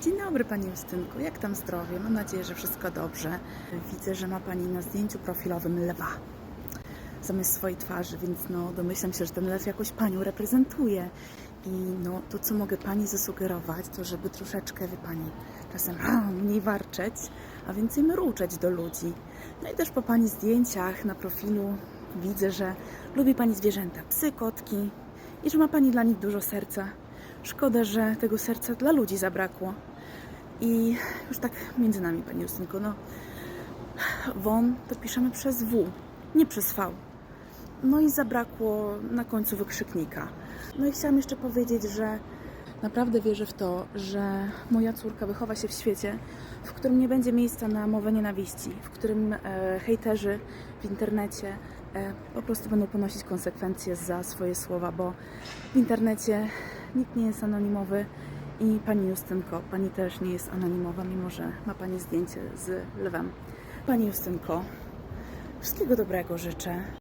Dzień dobry Pani Justynku, jak tam zdrowie? Mam nadzieję, że wszystko dobrze. Widzę, że ma Pani na zdjęciu profilowym lwa zamiast swojej twarzy, więc no domyślam się, że ten lew jakoś Panią reprezentuje. I no to, co mogę Pani zasugerować, to żeby troszeczkę, wie Pani, czasem mniej warczeć, a więcej mruczeć do ludzi. No i też po Pani zdjęciach na profilu widzę, że lubi Pani zwierzęta, psy, kotki i że ma Pani dla nich dużo serca. Szkoda, że tego serca dla ludzi zabrakło. I już tak między nami, Pani Justynko, no WON to piszemy przez W, nie przez V. No i zabrakło na końcu wykrzyknika. No i chciałam jeszcze powiedzieć, że naprawdę wierzę w to, że moja córka wychowa się w świecie, w którym nie będzie miejsca na mowę nienawiści, w którym e, hejterzy w internecie e, po prostu będą ponosić konsekwencje za swoje słowa, bo w internecie nikt nie jest anonimowy i pani Justynko, pani też nie jest anonimowa, mimo że ma pani zdjęcie z lwem. Pani Justynko, wszystkiego dobrego życzę.